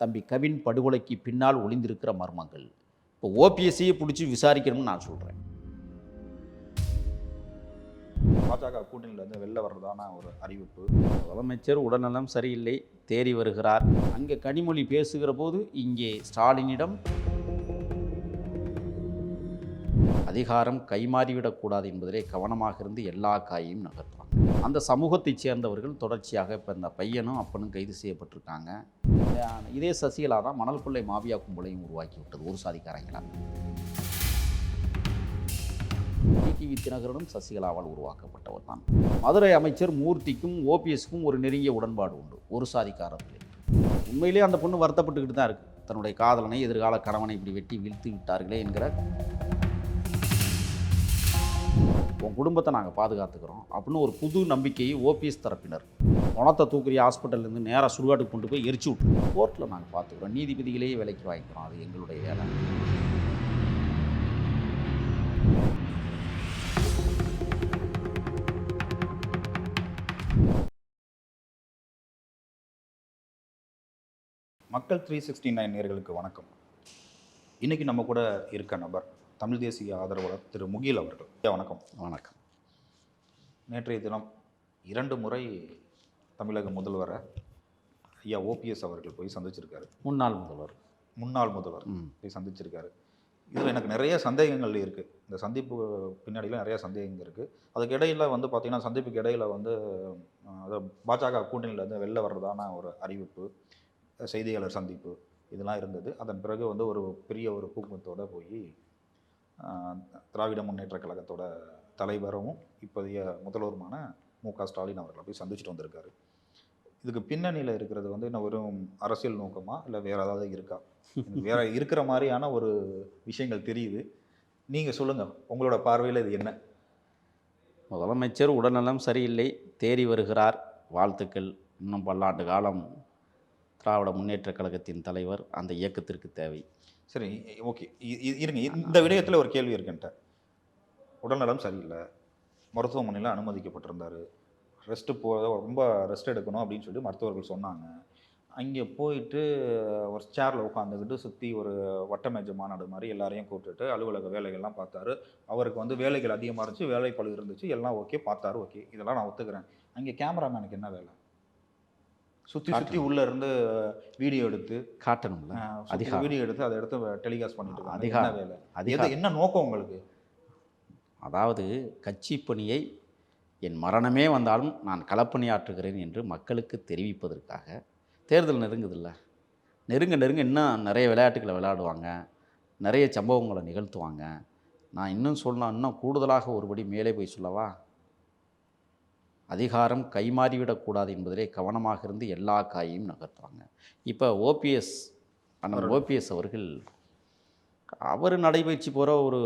தம்பி கவின் படுகொலைக்கு பின்னால் ஒளிந்திருக்கிற மர்மங்கள். இப்போ ஓபிஎஸ்சியை பிடிச்சி விசாரிக்கணும்னு நான் சொல்கிறேன் பாஜக கூட்டணியிலேருந்து வெளில வர்றதான ஒரு அறிவிப்பு. முதலமைச்சர் உடல்நலம் சரியில்லை தேறி வருகிறார். அங்கே கனிமொழி பேசுகிற போது இங்கே ஸ்டாலினிடம் அதிகாரம் கைமாறிவிடக்கூடாது என்பதிலே கவனமாக இருந்து எல்லா காயையும் நகர்த்துவாங்க அந்த சமூகத்தைச் சேர்ந்தவர்கள் தொடர்ச்சியாக இப்போ இந்த பையனும் அப்பனும் கைது செய்யப்பட்டிருக்காங்க. இதே சசிகலா தான் மணல் கொள்ளை மாவியா கும்பலையும் உருவாக்கி விட்டது ஒரு சாதிக்காரங்களா டிடிவி தினகரனும் சசிகலாவால் உருவாக்கப்பட்டவர் தான். மதுரை அமைச்சர் மூர்த்திக்கும் ஓபிஎஸ்க்கும் ஒரு நெருங்கிய உடன்பாடு உண்டு ஒரு சாதிக்காரர்களே உண்மையிலேயே அந்த பொண்ணு வருத்தப்பட்டுக்கிட்டு தான் இருக்குது தன்னுடைய காதலனை எதிர்கால கணவனை இப்படி வெட்டி வீழ்த்து விட்டார்களே என்கிற உன் குடும்பத்தை நாங்கள் பாதுகாத்துக்கிறோம் அப்படின்னு ஒரு புது நம்பிக்கையை ஓபிஎஸ் தரப்பினர் குணத்தை தூக்குறிய ஹாஸ்பிட்டல்லேருந்து நேராக சுடுகாட்டுக்கு கொண்டு போய் எரிச்சு விட்டுருவோம் கோர்ட்டில் நாங்கள் பார்த்துக்கிறோம் நீதிபதிகளையே விலைக்கு வாங்கிக்கிறோம். அது எங்களுடைய வேலை. மக்கள் த்ரீ சிக்ஸ்டி நைன் நேர்களுக்கு வணக்கம். இன்றைக்கி நம்ம கூட இருக்க நபர் தமிழ் தேசிய ஆதரவாளர் திரு முகில் அவர்கள். வணக்கம். வணக்கம். நேற்றைய தினம் இரண்டு முறை தமிழக முதல்வரை ஐயா ஓபிஎஸ் அவர்கள் போய் சந்திச்சிருக்காரு. முன்னாள் முதல்வர். முன்னாள் முதல்வர் போய் சந்திச்சிருக்காரு. இதில் எனக்கு நிறைய சந்தேகங்கள் இருக்குது இந்த சந்திப்பு பின்னாடியில் நிறைய சந்தேகங்கள் இருக்குது அதுக்கு இடையில வந்து பார்த்திங்கன்னா சந்திப்புக்கு இடையில வந்து அதாவது பாஜக கூட்டணியிலேருந்து வெளில வர்றதான ஒரு அறிவிப்பு செய்தியாளர் சந்திப்பு இதெல்லாம் இருந்தது. அதன் பிறகு வந்து ஒரு பெரிய ஒரு கூட்டத்தோட போய் திராவிட முன்னேற்ற கழகத்தோட தலைவரும் இப்போதைய முதல்வருமான மு க ஸ்டாலின் அவர்களை போய் சந்திச்சுட்டு வந்திருக்காரு. இதுக்கு பின்னணியில் இருக்கிறது வந்து என்ன வெறும் அரசியல் நோக்கமா இல்லை வேற ஏதாவது இருக்கா? வேற இருக்கிற மாதிரியான ஒரு விஷயங்கள் தெரியுது. நீங்கள் சொல்லுங்கள் உங்களோட பார்வையில் இது என்ன? முதலமைச்சர் உடல்நலம் சரியில்லை தேறி வருகிறார். வாழ்த்துக்கள். இன்னும் பல்லாண்டு காலம் திராவிட முன்னேற்றக் கழகத்தின் தலைவர் அந்த இயக்கத்திற்கு தேவை. சரி ஓகே. இருங்க. இந்த விடயத்தில் ஒரு கேள்வி இருக்குன்ட்ட உடல்நலம் சரியில்லை. மருத்துவமனையில் அனுமதிக்கப்பட்டிருந்தாரு. ரெஸ்ட்டு போ ரொம்ப ரெஸ்ட் எடுக்கணும் அப்படின்னு சொல்லி மருத்துவர்கள் சொன்னாங்க. அங்கே போயிட்டு ஒரு சேரில் உட்காந்துக்கிட்டு சுற்றி ஒரு வட்டமேஜ மாநாடு மாதிரி எல்லாரையும் கூப்பிட்டுட்டு அலுவலக வேலைகள்லாம் பார்த்தாரு. அவருக்கு வந்து வேலைகள் அதிகமாக இருந்துச்சு. வேலை பளு இருந்துச்சு. எல்லாம் ஓகே பார்த்தாரு ஓகே. இதெல்லாம் நான் ஒத்துக்கிறேன். அங்கே கேமராமேனுக்கு என்ன வேலை? சுற்றி சுற்றி உள்ளே இருந்து வீடியோ எடுத்து காட்டணும்ல. அதிகாரம். வீடியோ எடுத்து அதை எடுத்து டெலிகாஸ்ட் பண்ணிட்டு அதிகாரம். வேலை? அதிகாரம். எது என்ன நோக்கம் உங்களுக்கு? அதாவது கட்சி பணியை என் மரணமே வந்தாலும் நான் களப்பணியாற்றுகிறேன் என்று மக்களுக்கு தெரிவிப்பதற்காக தேர்தல் நெருங்குதில்ல. நெருங்க நெருங்க இன்னும் நிறைய விளையாட்டுகளை விளையாடுவாங்க. நிறைய சம்பவங்களை நிகழ்த்துவாங்க. நான் இன்னும் சொன்னால் இன்னும் கூடுதலாக ஒருபடி மேலே போய் சொல்லவா? அதிகாரம் கைமாறிவிடக்கூடாது என்பதிலே கவனமாக இருந்து எல்லா காயையும் நகர்த்துவாங்க இப்போ ஓபிஎஸ் அண்ணன் ஓபிஎஸ் அவர்கள் அவர் நடைபயிற்சி போகிற ஒரு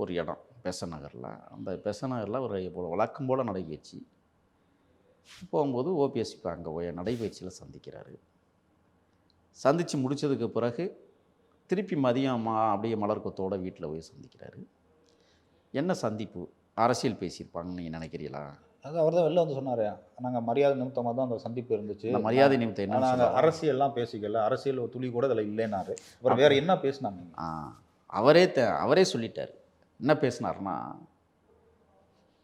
ஒரு இடம் பெச நகரில் அந்த பெச நகரில் ஒரு இப்போ வழக்கம் போல் நடைபயிற்சி. போகும்போது ஓபிஎஸ் இப்போ அங்கே போய் நடைபயிற்சியில் சந்திக்கிறாரு. சந்தித்து முடித்ததுக்கு பிறகு திருப்பி மதியம் மா அப்படியே மலர்கொத்தோட வீட்டில் போய் சந்திக்கிறாரு. என்ன சந்திப்பு? அரசியல் பேசியிருப்பாங்கன்னு நீங்கள் நினைக்கிறீங்களா? அது அவர் தான் வெளில வந்து சொன்னாரு. நாங்கள் மரியாதை நிமித்தமாக தான் அந்த சந்திப்பு இருந்துச்சு. மரியாதை நிமித்தம் என்ன நாங்கள்? அரசியல்லாம் பேசிக்கல. அரசியல் ஒரு துளி கூட அதில் இல்லைனாரு அப்புறம் வேற என்ன பேசினாங்க? அவரே த அவரே சொல்லிட்டார். என்ன பேசினார்னா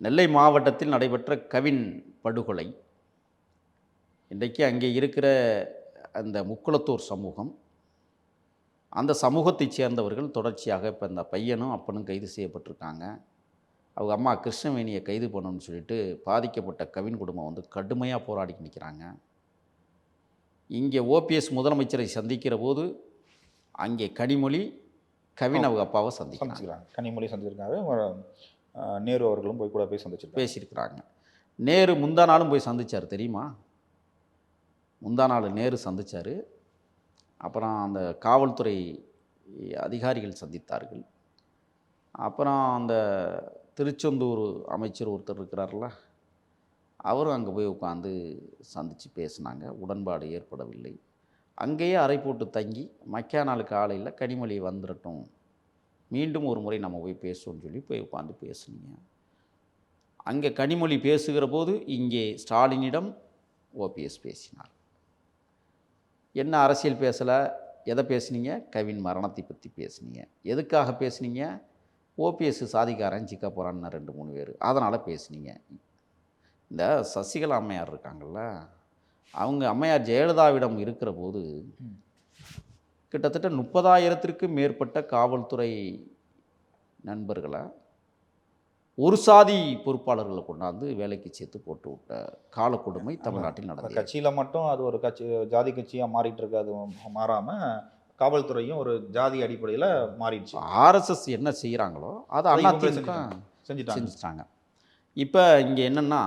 நெல்லை மாவட்டத்தில் நடைபெற்ற கவின் படுகொலை இன்றைக்கு அங்கே இருக்கிற அந்த முக்குளத்தூர் சமூகம் அந்த சமூகத்தைச் சேர்ந்தவர்கள் தொடர்ச்சியாக இப்போ இந்த பையனும் அப்பனும் கைது செய்யப்பட்டிருக்காங்க. அவங்க அம்மா கிருஷ்ணவேணியை கைது பண்ணணும்னு சொல்லிட்டு பாதிக்கப்பட்ட கவின் குடும்பம் வந்து கடுமையாக போராடி நிற்கிறாங்க இங்கே ஓபிஎஸ் முதலமைச்சரை சந்திக்கிற போது அங்கே கனிமொழி கவின் அவங்க அப்பாவை சந்திக்கிறாங்க. கனிமொழி சந்திச்சிருக்காரு அஹ், நேரு அவர்களும் போய் கூட போய் சந்திச்சிருக்காங்க. பேசியிருக்கிறாங்க. நேரு முந்தா நாளும் போய் சந்திச்சார் தெரியுமா? முந்தா நாள் நேரு சந்திச்சார். அப்புறம் அந்த காவல்துறை அதிகாரிகள் சந்தித்தார்கள். அப்புறம் அந்த திருச்செந்தூர் அமைச்சர் ஒருத்தர் இருக்கிறார்ல அவரும் அங்கே போய் உட்காந்து சந்தித்து பேசினாங்க. உடன்பாடு ஏற்படவில்லை. அங்கேயே அறை போட்டு தங்கி மக்கா நாள் காலையில் கனிமொழி வந்துடட்டும் மீண்டும் ஒரு முறை நம்ம போய் பேசுவோம்னு சொல்லி போய் உட்காந்து பேசுனீங்க. அங்கே கனிமொழி பேசுகிற போது இங்கே ஸ்டாலினிடம் ஓபிஎஸ் பேசினார். என்ன அரசியல் பேசலை? எதை பேசுனீங்க? கவின் மரணத்தை பற்றி பேசுனீங்க. எதுக்காக பேசுனீங்க? ஓபிஎஸ் சாதிக்காரன் சிக்க போகிறான்னு ரெண்டு மூணு பேர். அதனால் பேசுனீங்க. இந்த சசிகலா அம்மையார் இருக்காங்கல்ல அவங்க அம்மையார் ஜெயலலிதாவிடம் இருக்கிற போது. கிட்டத்தட்ட முப்பதாயிரத்திற்கும் மேற்பட்ட காவல்துறை நண்பர்களை ஒரு சாதி பொறுப்பாளர்களை கொண்டாந்து வேலைக்கு சேர்த்து போட்டு விட்ட காலக்கொடுமை தமிழ்நாட்டில் நடந்தது. கட்சியில மட்டும் அது ஒரு கட்சி ஜாதி கட்சியா மாறிட்டு இருக்கு அது மாறாம காவல்துறையும் ஒரு ஜாதி அடிப்படையில மாறிடுச்சு. ஆர்எஸ்எஸ் என்ன செய்கிறாங்களோ அதை இவங்களே அதிமுக செஞ்சுட்டாங்க. செஞ்சுட்டாங்க. இப்போ இங்கே என்னென்னா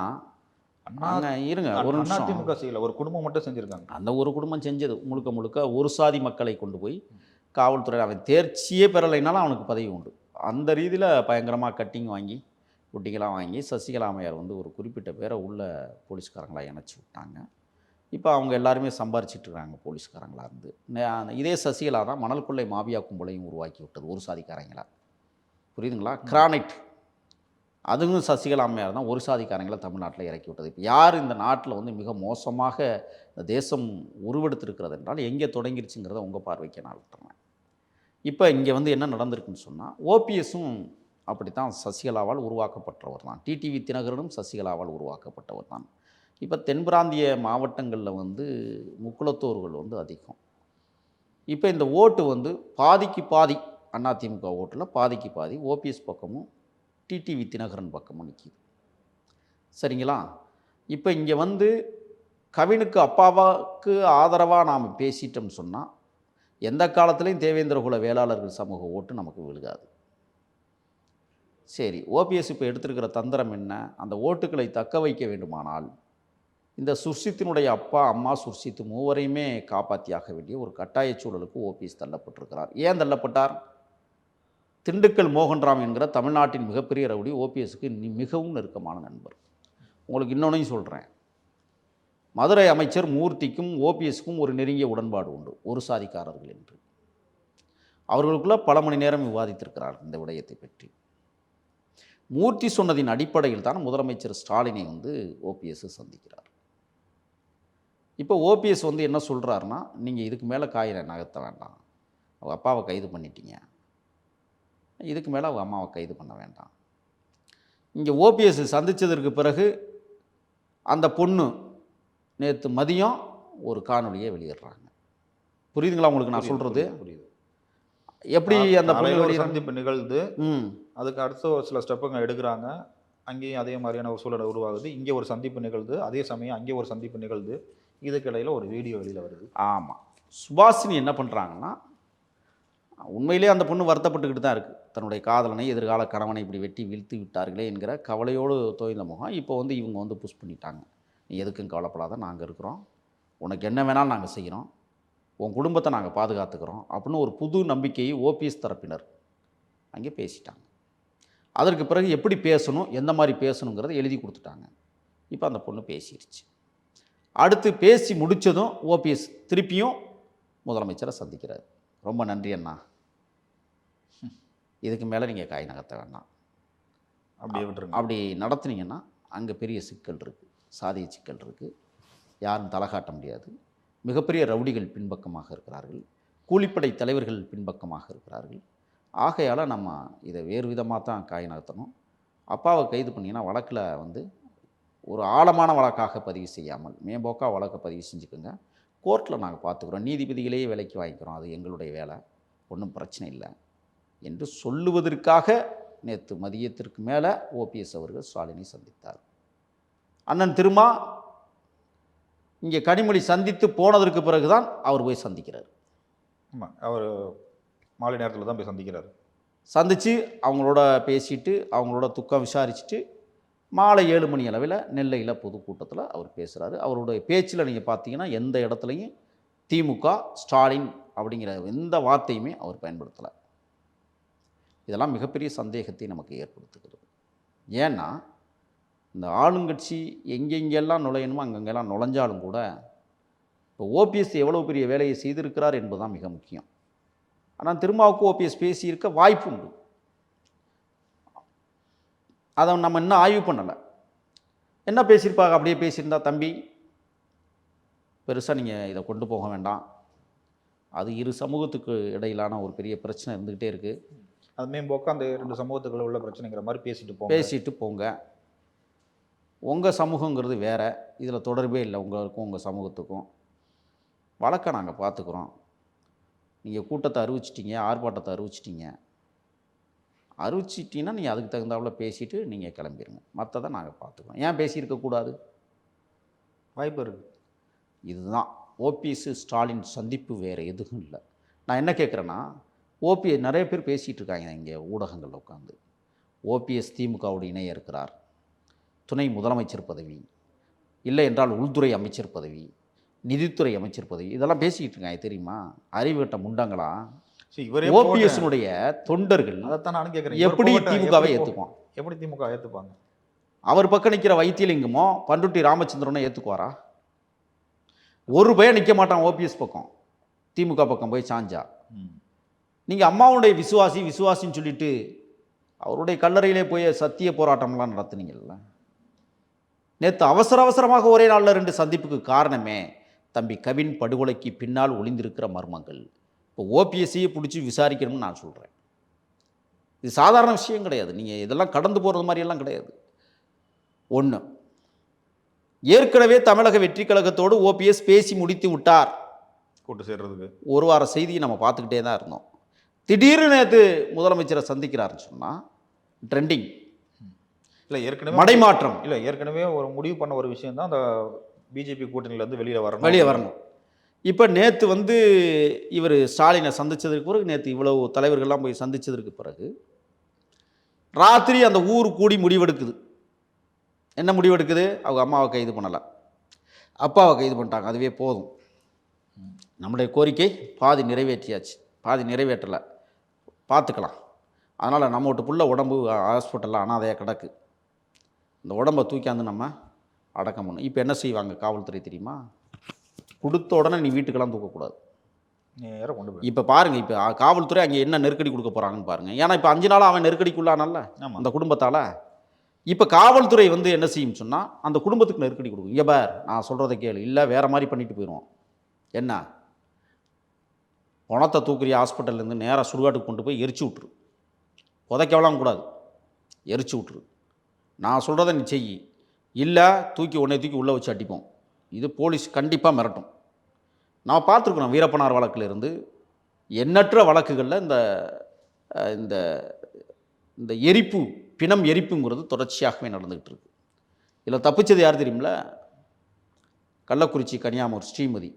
அண்ணா இருங்க ஒரு அண்ணா நிமிஷம். திமுக செய்யல. ஒரு குடும்பம் மட்டும் செஞ்சிருக்காங்க. அந்த ஒரு குடும்பம் செஞ்சது முழுக்க முழுக்க ஒரு சாதி மக்களை கொண்டு போய் காவல்துறை அவன் தேர்ச்சியே பெறலைனாலும் அவனுக்கு பதவி உண்டு. அந்த ரீதியில் பயங்கரமாக கட்டிங் வாங்கி குட்டிகளாக வாங்கி சசிகலா அம்மையார் வந்து ஒரு குறிப்பிட்ட பேரை உள்ள போலீஸ்காரங்களா இணைச்சி விட்டாங்க. இப்போ அவங்க எல்லாருமே சம்பாரிச்சிட்டு இருக்காங்க போலீஸ்காரங்களா இருந்து. இதே சசிகலா தான் மணல் கொள்ளை மாபியா கும்பலையும் உருவாக்கி விட்டது ஒரு சாதிக்காரங்களா. புரியுதுங்களா? கிரானைட். அதுவும் சசிகலா அம்மையார் தான் ஒரு சாதிக்காரங்களை தமிழ்நாட்டில் இறக்கி விட்டது. இப்போ யார் இந்த நாட்டில் வந்து மிக மோசமாக இந்த தேசம் உருவெடுத்திருக்கிறது என்றால் எங்கே தொடங்கிருச்சுங்கிறத உங்கள் பார்வைக்கு நான் விட்டுறேன் இப்போ இங்கே வந்து என்ன நடந்திருக்குன்னு சொன்னால் ஓபிஎஸும் அப்படித்தான் சசிகலாவால் உருவாக்கப்பட்டவர் தான். டிடிவி தினகரனும் சசிகலாவால் உருவாக்கப்பட்டவர் தான். இப்போ தென்பிராந்திய மாவட்டங்களில் வந்து முக்குளத்தோர்கள் வந்து அதிகம். இப்போ இந்த ஓட்டு வந்து பாதிக்கு பாதி அதிமுக ஓட்டில் பாதிக்கு பாதி ஓபிஎஸ் பக்கமும் டிடிவி தினகரன் பக்கமும் நிற்கிது சரிங்களா? இப்போ இங்கே வந்து கவினுக்கு அப்பாவாக்கு ஆதரவாக நாம் பேசிட்டோம்னு சொன்னால் எந்த காலத்துலேயும் தேவேந்திர குல வேளாளர்கள் சமூக ஓட்டு நமக்கு விழுகாது. சரி ஓபிஎஸ் இப்போ எடுத்திருக்கிற தந்திரம் என்ன? அந்த ஓட்டுகளை தக்க வைக்க வேண்டுமானால் இந்த சுர்ஷித்தினுடைய அப்பா அம்மா சுர்சித்து மூவரையுமே காப்பாற்றியாக வேண்டிய ஒரு கட்டாய சூழலுக்கு ஓபிஎஸ் தள்ளப்பட்டிருக்கிறார். ஏன் தள்ளப்பட்டார்? திண்டுக்கல் மோகன்ராம் என்கிற தமிழ்நாட்டின் மிகப்பெரிய ரவுடி ஓபிஎஸ்க்கு மிகவும் நெருக்கமான நண்பர். உங்களுக்கு இன்னொன்னையும் சொல்கிறேன் மதுரை அமைச்சர் மூர்த்திக்கும் ஓபிஎஸ்க்கும் ஒரு நெருங்கிய உடன்பாடு உண்டு ஒரு சாதிக்காரர்கள் என்று. அவர்களுக்குள்ள பல மணி நேரம் விவாதித்திருக்கிறார் இந்த விடயத்தை பற்றி. மூர்த்தி சொன்னதின் அடிப்படையில் தான் முதலமைச்சர் ஸ்டாலினை வந்து ஓபிஎஸ் சந்திக்கிறார். இப்போ ஓபிஎஸ் வந்து என்ன சொல்கிறாருன்னா நீங்கள் இதுக்கு மேலே காயை நகர்த்த வேண்டாம். அவங்க அப்பாவை கைது பண்ணிட்டீங்க. இதுக்கு மேலே அவங்க அம்மாவை கைது பண்ண வேண்டாம். இங்கே ஓபிஎஸ் சந்தித்ததற்கு பிறகு அந்த பொண்ணு நேற்று மதியம் ஒரு காணொளியை வெளியிடுறாங்க. புரியுதுங்களா உங்களுக்கு நான் சொல்கிறது புரியுது எப்படி அந்த பொண்ணு சந்திப்பு நிகழ்ந்து ம். அதுக்கு அடுத்த ஒரு சில ஸ்டெப்புங்க எடுக்கிறாங்க. அங்கேயும் அதே மாதிரியான ஒரு சூழல் உருவாகுது. இங்கே ஒரு சந்திப்பு நிகழ்து அதே சமயம் அங்கே ஒரு சந்திப்பு நிகழ்து இதுக்கிடையில் ஒரு வீடியோ வெளியில் வருது. ஆமாம் சுபாஷினி என்ன பண்ணுறாங்கன்னா உண்மையிலே அந்த பொண்ணு வருத்தப்பட்டுக்கிட்டு தான் இருக்குது தன்னுடைய காதலனை எதிர்கால கணவனை இப்படி வெட்டி வீழ்த்து விட்டார்களே என்கிற கவலையோடு தோய்ந்த முகம் இப்போ வந்து இவங்க வந்து புஷ் பண்ணிட்டாங்க. நீ எதுக்கும் கவலைப்படாத நாங்கள் இருக்கிறோம். உனக்கு என்ன வேணாலும் நாங்கள் செய்கிறோம் உன் குடும்பத்தை நாங்கள் பாதுகாத்துக்கிறோம் அப்படின்னு ஒரு புது நம்பிக்கையை ஓபிஎஸ் தரப்பினர் அங்கே பேசிட்டாங்க. அதற்கு பிறகு எப்படி பேசணும் எந்த மாதிரி பேசணுங்கிறத எழுதி கொடுத்துட்டாங்க. இப்போ அந்த பொண்ணு பேசிடுச்சு அடுத்து பேசி முடித்ததும் ஓபிஎஸ் திருப்பியும் முதலமைச்சரை சந்திக்கிறார். ரொம்ப நன்றி அண்ணா. இதுக்கு மேலே நீங்கள் காய் நகர்த்த வேண்டாம். அப்படியே விட்டுருங்க. அப்படி நடத்துனீங்கன்னா அங்கே பெரிய சிக்கல் இருக்குது சாதிய சிக்கல் இருக்குது யாரும் தலை காட்ட முடியாது. மிகப்பெரிய ரவுடிகள் பின்பக்கமாக இருக்கிறார்கள். கூலிப்படை தலைவர்கள் பின்பக்கமாக இருக்கிறார்கள். ஆகையால் நம்ம இதை வேறு விதமாக தான் காய் நகர்த்தணும். அப்பாவை கைது பண்ணிங்கன்னா வழக்கில் வந்து ஒரு ஆழமான வழக்காக பதிவு செய்யாமல் மேம்போக்கா வழக்கை பதிவு செஞ்சுக்கோங்க. கோர்ட்டில் நாங்கள் பார்த்துக்குறோம். நீதிபதிகளையே விலைக்கு வாங்கிக்கிறோம். அது எங்களுடைய வேலை. ஒன்றும் பிரச்சனை இல்லை. என்று சொல்லுவதற்காக நேற்று மதியத்திற்கு மேலே ஓபிஎஸ் அவர்கள் ஸ்டாலினை சந்தித்தார். அண்ணன் திருமா இங்கே கனிமொழி சந்தித்து போனதற்கு பிறகுதான் அவர் போய் சந்திக்கிறார். ஆமாம் அவர் மாலை நேரத்தில் தான் போய் சந்திக்கிறாரு. சந்தித்து அவங்களோட பேசிட்டு அவங்களோட துக்கம் விசாரிச்சுட்டு மாலை ஏழு மணி அளவில் நெல்லையில் பொதுக்கூட்டத்தில் அவர் பேசுகிறாரு அவருடைய பேச்சில் நீங்கள் பார்த்தீங்கன்னா எந்த இடத்துலையும் திமுக ஸ்டாலின் அப்படிங்கிற எந்த வார்த்தையுமே அவர் பயன்படுத்தலை. இதெல்லாம் மிகப்பெரிய சந்தேகத்தை நமக்கு ஏற்படுத்துகிறது. ஏன்னா இந்த ஆளுங்கட்சி எங்கெங்கெல்லாம் நுழையணுமோ அங்கங்கெல்லாம் நுழைஞ்சாலும் கூட இப்போ ஓபிஎஸ் எவ்வளோ பெரிய வேலையை செய்திருக்கிறார் என்பதுதான் மிக முக்கியம். ஆனால் திருமாவுக்கு ஓபிஎஸ் பேசியிருக்க வாய்ப்பு உண்டு. அதை நம்ம இன்னும் ஆய்வு பண்ணலை. என்ன பேசியிருப்பாங்க? அப்படியே பேசியிருந்தா தம்பி பெருசாக நீங்கள் இதை கொண்டு போக வேண்டாம். அது இரு சமூகத்துக்கு இடையிலான ஒரு பெரிய பிரச்சனை இருந்துக்கிட்டே இருக்குது அது மேம்போக்க அந்த ரெண்டு சமூகத்துக்குள்ள உள்ள பிரச்சனைங்கிற மாதிரி பேசிட்டு போங்க. பேசிட்டு போங்க. உங்கள் சமூகங்கிறது வேற. இதில் தொடர்பே இல்லை. உங்களுக்கும் உங்கள் சமூகத்துக்கும். வழக்கை நாங்கள் பார்த்துக்குறோம். நீங்கள் கூட்டத்தை அறிவிச்சிட்டீங்க ஆர்ப்பாட்டத்தை அறிவிச்சிட்டீங்க. அறிவிச்சிட்டிங்கன்னா நீங்கள் அதுக்கு தகுந்தாப்புல பேசிட்டு நீங்கள் கிளம்பிடுங்க மற்றதை நாங்கள் பார்த்துக்குறோம் ஏன் பேசியிருக்கக்கூடாது? வாய்ப்பு இருக்கு. இதுதான். ஓபிஎஸ் ஸ்டாலின் சந்திப்பு வேறு எதுவும் இல்லை. நான் என்ன கேட்குறேன்னா ஓபி நிறைய பேர் பேசிகிட்டு இருக்காங்க இங்கே ஊடகங்களில் உட்காந்து ஓபிஎஸ் திமுகவோட இணைய இருக்கிறார். துணை முதலமைச்சர் பதவி. இல்லை என்றால் உள்துறை அமைச்சர் பதவி. நிதித்துறை அமைச்சர் பதவி. இதெல்லாம் பேசிக்கிட்டு இருக்காங்க தெரியுமா? அறிவுகட்ட முண்டங்களா? சரி இவரே ஓபிஎஸ்னுடைய தொண்டர்கள் அதைத்தான் நானும் கேட்குறேன். எப்படி திமுகவை ஏற்றுக்குவான் எப்படி திமுக ஏற்றுப்பாங்க அவர் பக்கம் நிற்கிற வைத்தியலிங்கமோ பண்டுட்டி ராமச்சந்திரனோ ஏற்றுக்குவாரா ஒரு பயம் நிற்க மாட்டான் ஓபிஎஸ் பக்கம். திமுக பக்கம் போய் சாஞ்சா. நீங்கள் அம்மாவுடைய விசுவாசி விசுவாசின்னு சொல்லிட்டு அவருடைய கல்லறையிலே போய் சத்திய போராட்டம்லாம் நடத்துனீங்கல்ல. நேற்று அவசர அவசரமாக ஒரே நாளில் ரெண்டு சந்திப்புக்கு காரணமே தம்பி கவின் படுகொலைக்கு பின்னால் ஒளிந்திருக்கிற மர்மங்கள். இப்போ ஓபிஎஸ்சியை பிடிச்சி விசாரிக்கணும்னு நான் சொல்கிறேன் இது சாதாரண விஷயம் கிடையாது. நீங்கள் இதெல்லாம் கடந்து போகிறது மாதிரியெல்லாம் கிடையாது. ஒன்று ஏற்கனவே தமிழக வெற்றி கழகத்தோடு ஓபிஎஸ் பேசி முடித்து விட்டார். கூட்டு சேர்றதுக்கு. ஒரு வார செய்தியை நம்ம பார்த்துக்கிட்டே தான் இருந்தோம். திடீர்னு நேற்று முதலமைச்சரை சந்திக்கிறாருன்னு சொன்னால் ட்ரெண்டிங் இல்ல ஏற்கனவே மடைமாற்றம். இல்ல ஏற்கனவே ஒரு முடிவு பண்ண ஒரு விஷயம் தான் அந்த பிஜேபி கூட்டணியில இருந்து வெளியில வரணும். வெளியே வரணும். இப்போ நேற்று வந்து இவர் ஸ்டாலினை சந்தித்ததுக்கு பிறகு நேற்று இவ்வளவு தலைவர்கள்லாம் போய் சந்தித்ததுக்கு பிறகு ராத்திரி அந்த ஊர் கூடி முடிவெடுக்குது. என்ன முடிவெடுக்குது? அவங்க அம்மாவை கைது பண்ணலை. அப்பாவை கைது பண்ணிட்டாங்க. அதுவே போதும். நம்முடைய கோரிக்கை பாதி நிறைவேற்றியாச்சு. பாதி நிறைவேற்றலை. பார்த்துக்கலாம். அதனால் நம்ம வீட்டு புள்ள உடம்பு ஹாஸ்பிட்டலில் அனாதையாக கிடக்கு. இந்த உடம்பை தூக்கியாந்து நம்ம அடக்கம் பண்ணணும். இப்போ என்ன செய்வாங்க காவல்துறை தெரியுமா? கொடுத்த உடனே நீ வீட்டுக்கெல்லாம் தூக்கக்கூடாது. நேரா கொண்டு போய் இப்போ பாருங்கள் இப்போ காவல்துறை அங்கே என்ன நெருக்கடி கொடுக்க போகிறாங்கன்னு பாருங்கள் ஏன்னா இப்போ அஞ்சு நாளாக அவன் நெருக்கடிக்குள்ளானல்ல? அந்த குடும்பத்தால். இப்போ காவல்துறை வந்து என்ன செய்யும் சொன்னால் அந்த குடும்பத்துக்கு நெருக்கடி கொடுக்கும். இங்கே பார் நான் சொல்கிறத கேளு. இல்லை வேறு மாதிரி பண்ணிட்டு போயிடுவோம் என்ன? பணத்தை தூக்குறிய ஹாஸ்பிட்டல்லேருந்து நேராக சுடுகாட்டுக்கு கொண்டு போய் எரிச்சு விட்ரு புதைக்கவலாம் கூடாது. எரிச்சு விட்ரு நான் சொல்கிறத நீ செய். இல்லை தூக்கி உன்னை தூக்கி உள்ளே வச்சு அடிப்போம். இது போலீஸ் கண்டிப்பாக மிரட்டும். நான் பார்த்துருக்குறோம் வீரப்பனார் வழக்கில் இருந்து எண்ணற்ற வழக்குகளில் இந்த இந்த இந்த எரிப்பு பிணம் எரிப்புங்கிறது தொடர்ச்சியாகவே நடந்துக்கிட்டு இருக்கு இதில் தப்பிச்சது யார் தெரியுமில கள்ளக்குறிச்சி கன்னியாமூர் ஸ்ரீமதி.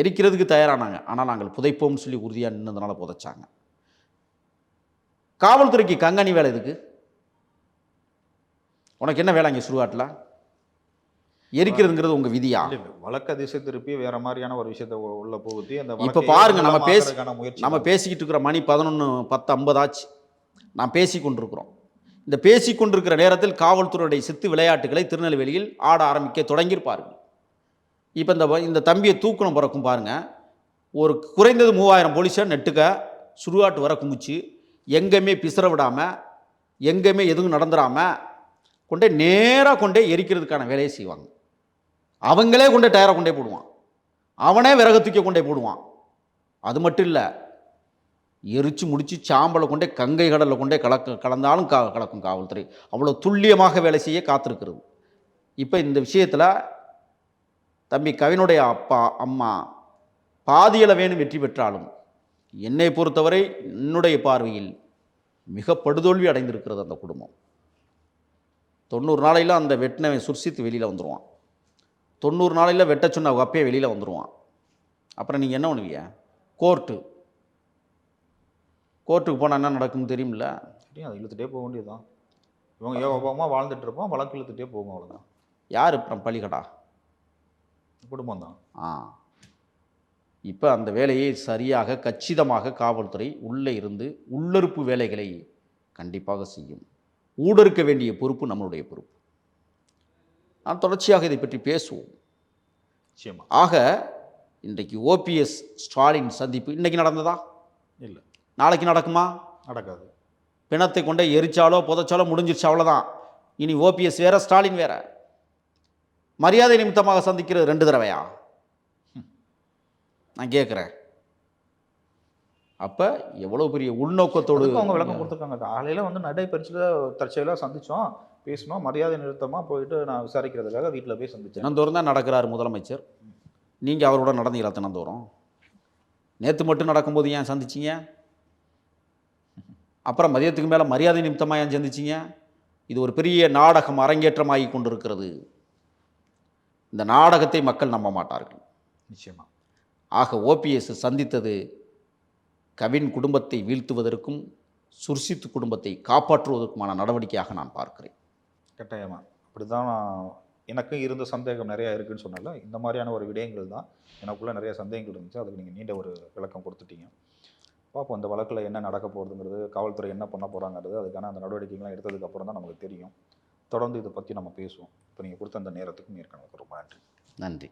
எரிக்கிறதுக்கு தயாரானாங்க. ஆனால் நாங்கள் புதைப்போம்னு சொல்லி உறுதியாக நின்றதுனால புதைச்சாங்க. காவல்துறைக்கு கங்கணி வேலை எதுக்கு? உனக்கு என்ன வேலை இங்கே சுடுகாட்டில்? எரிக்கிறதுங்கிறது உங்கள் விதியா. வழக்க திசை திருப்பி வேற மாதிரியான ஒரு விஷயத்த உள்ள புகுத்தி அந்த இப்ப பாருங்க, நம்ம பேசி- நம்ம பேசிக்கிட்டு இருக்கிற மணி பதினொன்று பத்து ஐம்பதாச்சு நான் பேசி கொண்டிருக்கிறோம். இந்த பேசி கொண்டிருக்கிற நேரத்தில் காவல்துறையுடைய சித்து விளையாட்டுகளை திருநெல்வேலியில் ஆட ஆரம்பிக்க தொடங்கியிருப்பார்கள் இப்போ இந்த இந்த தம்பியை தூக்கணும் பிறக்கும் பாருங்க. ஒரு குறைந்தது மூவாயிரம் போலீஸை நெட்டுக்க சுடுகாட்டு வர குமிச்சு எங்கேயுமே பிசற விடாமல் எங்கேயுமே எதுவும் நடந்துடாமல் கொண்டே நேராக கொண்டே எரிக்கிறதுக்கான வேலையை செய்வாங்க. அவங்களே கொண்டே டயரை கொண்டே போடுவான். அவனே விறகு தூக்கி கொண்டே போடுவான். அது மட்டும் இல்லை எரிச்சு முடித்து சாம்பலை கொண்டே கங்கை கடலில் கொண்டே கலக்க கலந்தாலும் கா கலக்கும் காவல்துறை. அவ்வளோ துல்லியமாக வேலை செய்ய காத்திருக்கிறது. இப்போ இந்த விஷயத்தில் தம்பி கவினுடைய அப்பா அம்மா பாதியில் வேணும் வெற்றி பெற்றாலும் என்னை பொறுத்தவரை என்னுடைய பார்வையில் மிக படுதோல்வி அடைந்திருக்கிறது அந்த குடும்பம். தொண்ணூறு நாளையில் அந்த வெட்டினவன் சுர்சித்து வெளியில் வந்துடுவான் தொண்ணூறு நாளையில் வெட்ட சொன்ன அவங்க அப்பயே வெளியில் வந்துடுவான் அப்புறம் நீங்கள் என்ன பண்ணுவீங்க கோர்ட்டு. கோர்ட்டுக்கு போனால் என்ன நடக்கும்னு தெரியுமில்ல தெரியும் அதை இழுத்துட்டே போக வேண்டியதுதான். இவங்க யோகமாக வாழ்ந்துட்டு இருப்போம் வழக்கு இழுத்துட்டே போகும் அவ்வளவுதான். யார் அப்புறம் பலிகடா குடும்பம் தான் ஆ. இப்போ அந்த வேலையை சரியாக கச்சிதமாக காவல்துறை உள்ளே இருந்து உள்ளிருப்பு வேலைகளை கண்டிப்பாக செய்யும். ஊடறுக்க வேண்டிய பொறுப்பு நம்மளுடைய பொறுப்பு. நான் தொடர்ச்சியாக இதை பற்றி பேசுவோம். நிச்சயமா. ஆக இன்றைக்கு ஓபிஎஸ் ஸ்டாலின் சந்திப்பு இன்னைக்கு நடந்ததா? இல்லை. நாளைக்கு நடக்குமா? நடக்காது. பிணத்தை கொண்டே எரிச்சாலோ புதைச்சாலோ முடிஞ்சிருச்சு அவ்வளோதான் இனி ஓபிஎஸ் வேற ஸ்டாலின் வேற. மரியாதை நிமித்தமாக சந்திக்கிறது ரெண்டு தடவையா? நான் கேட்குறேன் அப்போ எவ்வளோ பெரிய உள்நோக்கத்தோடு அவங்க விளக்கம் கொடுத்துருக்காங்க. காலையில் வந்து நடைபயிற்சியில் தற்செயலாக சந்திச்சோம். பேசினோம் மரியாதை நிறுத்தமாக போயிட்டு நான் விசாரிக்கிறதுக்காக வீட்டில் போய் சந்திச்சேன். தினந்தோறும் தான் நடக்கிறார் முதலமைச்சர். நீங்கள் அவரோட நடந்தீங்களா தினந்தோறும்? நேற்று மட்டும் நடக்கும்போது ஏன் சந்திச்சீங்க? அப்புறம் மதியத்துக்கு மேலே மரியாதை நிமித்தமாக ஏன் சந்திச்சீங்க? இது ஒரு பெரிய நாடகம் அரங்கேற்றமாகி கொண்டிருக்கிறது. இந்த நாடகத்தை மக்கள் நம்ப மாட்டார்கள். நிச்சயமா. ஆக ஓபிஎஸ் சந்தித்தது கவின் குடும்பத்தை வீழ்த்துவதற்கும் சுர்சித் குடும்பத்தை காப்பாற்றுவதற்குமான நடவடிக்கையாக நான் பார்க்கிறேன். கட்டாயமா. அப்படி தான் எனக்கும் இருந்த சந்தேகம் நிறையா இருக்குன்னு சொன்னால இந்த மாதிரியான ஒரு விடயங்கள் தான் எனக்குள்ளே நிறைய சந்தேகங்கள் இருந்துச்சு. அதுக்கு நீங்கள் நீண்ட ஒரு விளக்கம் கொடுத்துட்டீங்க. பார்ப்போம் அந்த வழக்கில் என்ன நடக்க போகிறதுங்கிறது காவல்துறை என்ன பண்ண போகிறாங்கிறது அதுக்கான அந்த நடவடிக்கைகள்லாம் எடுத்ததுக்கு அப்புறம் தான் நமக்கு தெரியும். தொடர்ந்து இதை பற்றி நம்ம பேசுவோம். இப்போ நீங்கள் கொடுத்த அந்த நேரத்துக்கு ஏற்கனவே ரொம்ப நன்றி. நன்றி.